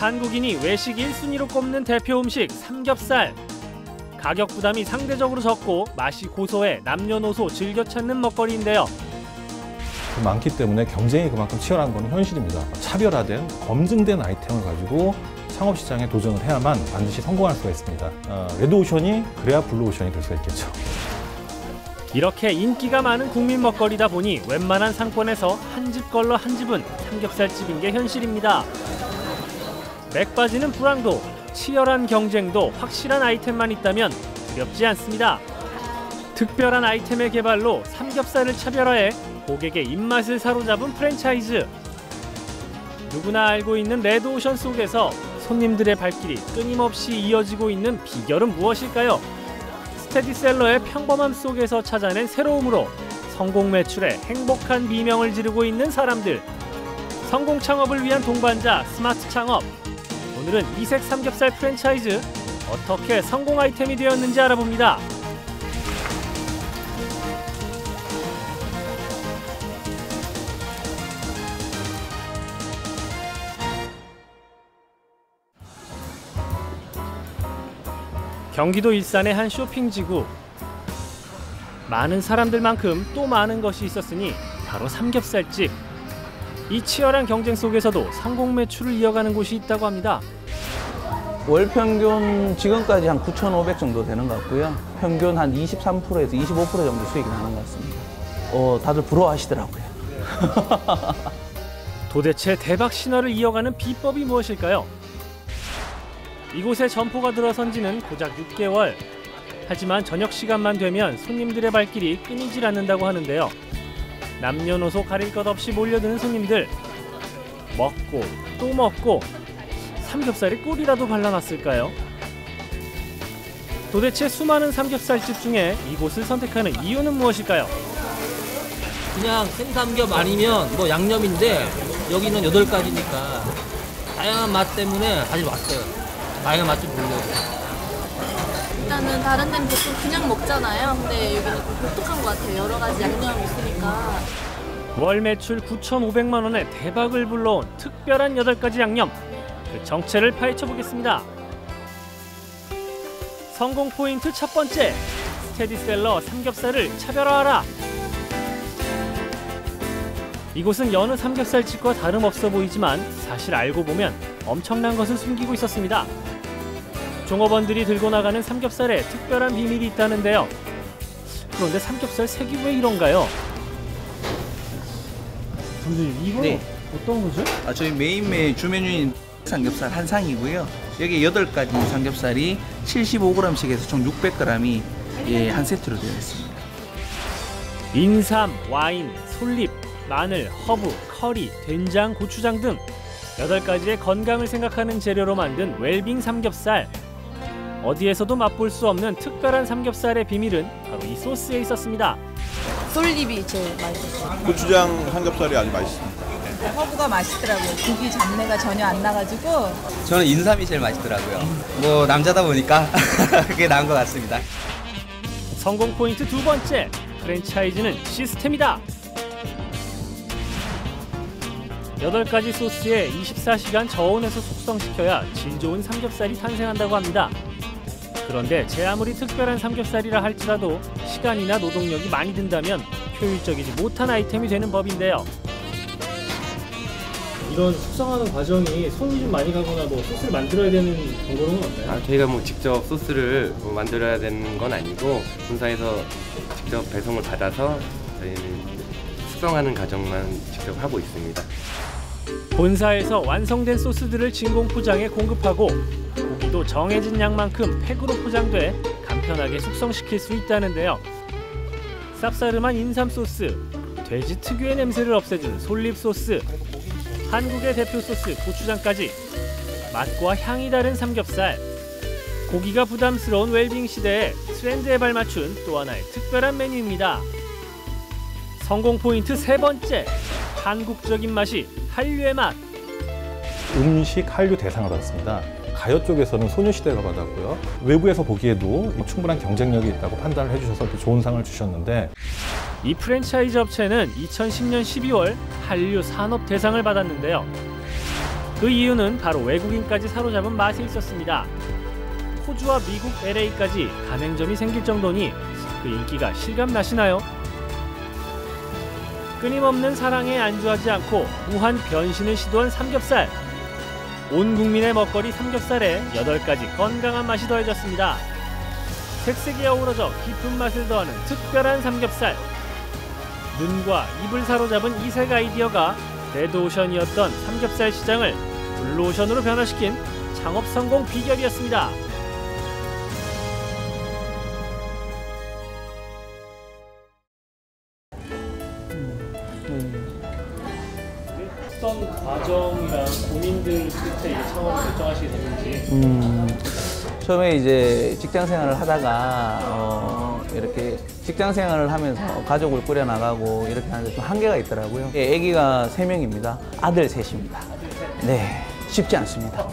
한국인이 외식 1순위로 꼽는 대표 음식 삼겹살. 가격 부담이 상대적으로 적고 맛이 고소해 남녀노소 즐겨 찾는 먹거리인데요. 많기 때문에 경쟁이 그만큼 치열한 건 현실입니다. 차별화된 검증된 아이템을 가지고 창업 시장에 도전을 해야만 반드시 성공할 수가 있습니다. 어, 레드오션이 그래야 블루오션이 될 수가 있겠죠. 이렇게 인기가 많은 국민 먹거리다 보니 웬만한 상권에서 한 집 걸러 한 집은 삼겹살집인 게 현실입니다. 맥 빠지는 불황도 치열한 경쟁도 확실한 아이템만 있다면 두렵지 않습니다. 특별한 아이템의 개발로 삼겹살을 차별화해 고객의 입맛을 사로잡은 프랜차이즈. 누구나 알고 있는 레드오션 속에서 손님들의 발길이 끊임없이 이어지고 있는 비결은 무엇일까요? 스테디셀러의 평범함 속에서 찾아낸 새로움으로 성공 매출에 행복한 비명을 지르고 있는 사람들. 성공 창업을 위한 동반자 스마트 창업. 오늘은 이색 삼겹살 프랜차이즈 어떻게 성공 아이템이 되었는지 알아봅니다. 경기도 일산의 한 쇼핑지구. 많은 사람들만큼 또 많은 것이 있었으니 바로 삼겹살집. 이 치열한 경쟁 속에서도 성공 매출을 이어가는 곳이 있다고 합니다. 월 평균 지금까지 한 9,500 정도 되는 것 같고요. 평균 한 23%에서 25% 정도 수익이 나는 것 같습니다. 어, 다들 부러워하시더라고요. 도대체 대박 신화를 이어가는 비법이 무엇일까요? 이곳에 점포가 들어선 지는 고작 6개월. 하지만 저녁 시간만 되면 손님들의 발길이 끊이질 않는다고 하는데요. 남녀노소 가릴 것 없이 몰려드는 손님들. 먹고 또 먹고 삼겹살에 꿀이라도 발라놨을까요? 도대체 수많은 삼겹살집 중에 이곳을 선택하는 이유는 무엇일까요? 그냥 생삼겹 아니면 뭐 양념인데 여기는 여덟 가지니까 다양한 맛 때문에 다시 왔어요. 다양한 맛 좀 보려고. 일단은 다른 데는 보통 그냥 먹잖아요. 근데 여기는 좀 독특한 것 같아요. 여러 가지 양념이 있으니까. 월 매출 9,500만 원의 대박을 불러온 특별한 8가지 양념. 그 정체를 파헤쳐 보겠습니다. 성공 포인트 첫 번째. 스테디셀러 삼겹살을 차별화하라. 이곳은 여느 삼겹살집과 다름없어 보이지만 사실 알고 보면 엄청난 것을 숨기고 있었습니다. 종업원들이 들고 나가는 삼겹살에 특별한 비밀이 있다는데요. 그런데 삼겹살 색이 왜 이런가요? 선생님 이거 네. 어떤 거죠? 아, 저희 메인 메 주메뉴인 삼겹살 한 상이고요. 여기 8가지 삼겹살이 75g씩 해서 총 600g이 예, 한 세트로 되어 있습니다. 인삼, 와인, 솔잎, 마늘, 허브, 커리, 된장, 고추장 등 8가지의 건강을 생각하는 재료로 만든 웰빙 삼겹살. 어디에서도 맛볼 수 없는 특별한 삼겹살의 비밀은 바로 이 소스에 있었습니다. 솔잎이 제일 맛있었어요. 고추장 삼겹살이 아주 맛있습니다. 허브가 맛있더라고요. 고기 잡내가 전혀 안 나가지고 저는 인삼이 제일 맛있더라고요. 뭐 남자다 보니까 그게 나은 것 같습니다. 성공 포인트 두 번째. 프랜차이즈는 시스템이다. 8가지 소스에 24시간 저온에서 숙성시켜야 질 좋은 삼겹살이 탄생한다고 합니다. 그런데 제 아무리 특별한 삼겹살이라 할지라도 시간이나 노동력이 많이 든다면 효율적이지 못한 아이템이 되는 법인데요. 이런 숙성하는 과정이 손이 좀 많이 가거나 뭐 소스를 만들어야 되는 번거로움은 없나요? 아, 저희가 뭐 직접 소스를 뭐 만들어야 되는 건 아니고 본사에서 직접 배송을 받아서 저희는 숙성하는 과정만 직접 하고 있습니다. 본사에서 완성된 소스들을 진공 포장해 공급하고 고기도 정해진 양만큼 팩으로 포장돼 간편하게 숙성시킬 수 있다는데요. 쌉싸름한 인삼 소스, 돼지 특유의 냄새를 없애준 솔잎 소스, 한국의 대표 소스 고추장까지 맛과 향이 다른 삼겹살. 고기가 부담스러운 웰빙 시대에 트렌드에 발맞춘 또 하나의 특별한 메뉴입니다. 성공 포인트 세 번째. 한국적인 맛이 한류의 맛. 음식 한류 대상을 받았습니다. 가요 쪽에서는 소녀시대가 받았고요. 외부에서 보기에도 충분한 경쟁력이 있다고 판단을 해주셔서 또 좋은 상을 주셨는데 이 프랜차이즈 업체는 2010년 12월 한류 산업 대상을 받았는데요. 그 이유는 바로 외국인까지 사로잡은 맛에 있었습니다. 호주와 미국 LA까지 가맹점이 생길 정도니 그 인기가 실감 나시나요? 끊임없는 사랑에 안주하지 않고 무한 변신을 시도한 삼겹살. 온 국민의 먹거리 삼겹살에 8가지 건강한 맛이 더해졌습니다. 색색이 어우러져 깊은 맛을 더하는 특별한 삼겹살. 눈과 입을 사로잡은 이색 아이디어가 레드오션이었던 삼겹살 시장을 블루오션으로 변화시킨 창업 성공 비결이었습니다. 끝에 이제 창업을 결정하시게 됐는지 음, 처음에 이제 직장 생활을 하다가 어, 이렇게 직장 생활을 하면서 가족을 꾸려 나가고 이렇게 하는데 좀 한계가 있더라고요. 예, 아기가 세 명입니다. 아들 셋입니다. 네, 쉽지 않습니다.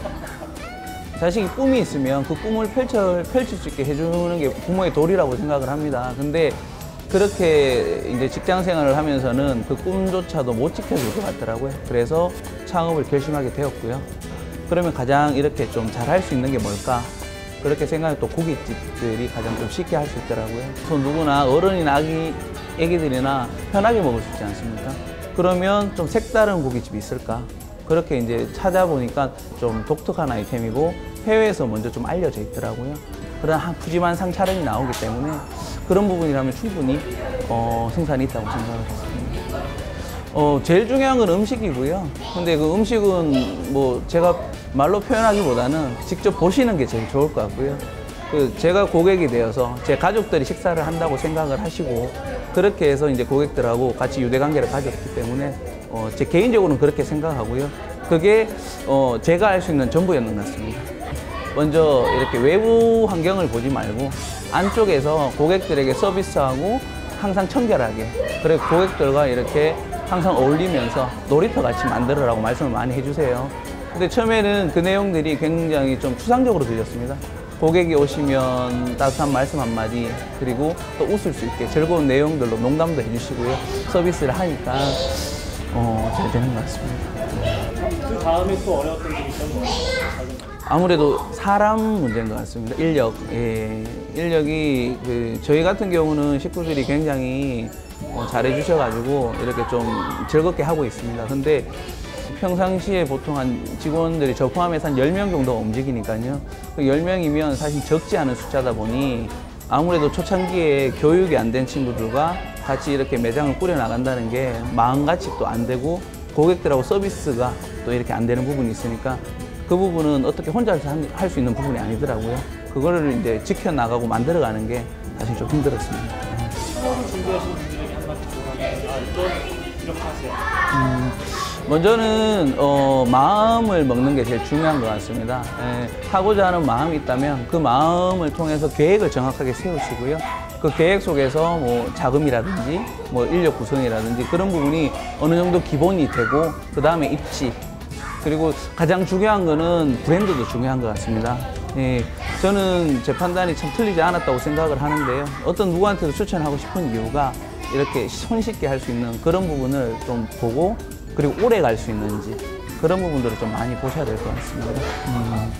자식이 꿈이 있으면 그 꿈을 펼쳐, 펼칠 수 있게 해주는 게 부모의 도리라고 생각을 합니다. 근데 그렇게 이제 직장 생활을 하면서는 그 꿈조차도 못 지켜줄 것 같더라고요. 그래서 창업을 결심하게 되었고요. 그러면 가장 이렇게 좀 잘할 수 있는 게 뭘까? 그렇게 생각해 또 고깃집들이 가장 좀 쉽게 할 수 있더라고요. 그래서 누구나 어른이나 아기, 애기들이나 편하게 먹을 수 있지 않습니까? 그러면 좀 색다른 고깃집이 있을까? 그렇게 이제 찾아보니까 좀 독특한 아이템이고 해외에서 먼저 좀 알려져 있더라고요. 그런 한 푸짐한 상차림이 나오기 때문에 그런 부분이라면 충분히 어, 승산이 있다고 생각을 했습니다. 어, 제일 중요한 건 음식이고요. 근데 그 음식은 뭐 제가 말로 표현하기보다는 직접 보시는 게 제일 좋을 것 같고요. 그 제가 고객이 되어서 제 가족들이 식사를 한다고 생각을 하시고 그렇게 해서 이제 고객들하고 같이 유대 관계를 가졌기 때문에 어, 제 개인적으로는 그렇게 생각하고요. 그게 어, 제가 할 수 있는 전부였는 것 같습니다. 먼저 이렇게 외부 환경을 보지 말고 안쪽에서 고객들에게 서비스하고 항상 청결하게 그리고 고객들과 이렇게 항상 어울리면서 놀이터 같이 만들어라고 말씀을 많이 해주세요. 근데 처음에는 그 내용들이 굉장히 좀 추상적으로 들렸습니다. 고객이 오시면 따뜻한 말씀 한마디 그리고 또 웃을 수 있게 즐거운 내용들로 농담도 해주시고요. 서비스를 하니까 어, 잘 되는 것 같습니다. 그 다음에 또 어려웠던 점이 있던 거예요. 아무래도 사람 문제인 것 같습니다. 인력, 예, 인력이 그 저희 같은 경우는 식구들이 굉장히 어, 잘해 주셔가지고 이렇게 좀 즐겁게 하고 있습니다. 근데 평상시에 보통 한 직원들이 저 포함해서 한 10명 정도가 움직이니까요. 그 10명이면 사실 적지 않은 숫자다 보니 아무래도 초창기에 교육이 안 된 친구들과 같이 이렇게 매장을 꾸려 나간다는 게또안 되고 고객들하고 서비스가 또 이렇게 안 되는 부분이 있으니까 그 부분은 어떻게 혼자서 할 수 있는 부분이 아니더라고요. 그거를 이제 지켜나가고 만들어가는 게 사실 좀 힘들었습니다. 네. 분들에게 한마디 조언하면 아 이건 이렇게 하세요. 먼저는 어, 마음을 먹는 게 제일 중요한 것 같습니다. 예, 하고자 하는 마음이 있다면 그 마음을 통해서 계획을 정확하게 세우시고요. 그 계획 속에서 뭐 자금이라든지 뭐 인력 구성이라든지 그런 부분이 어느 정도 기본이 되고 그 다음에 입지 그리고 가장 중요한 거는 브랜드도 중요한 것 같습니다. 예, 저는 제 판단이 참 틀리지 않았다고 생각을 하는데요. 어떤 누구한테도 추천하고 싶은 이유가 이렇게 손쉽게 할 수 있는 그런 부분을 좀 보고 그리고 오래 갈 수 있는지 그런 부분들을 좀 많이 보셔야 될 것 같습니다. 음.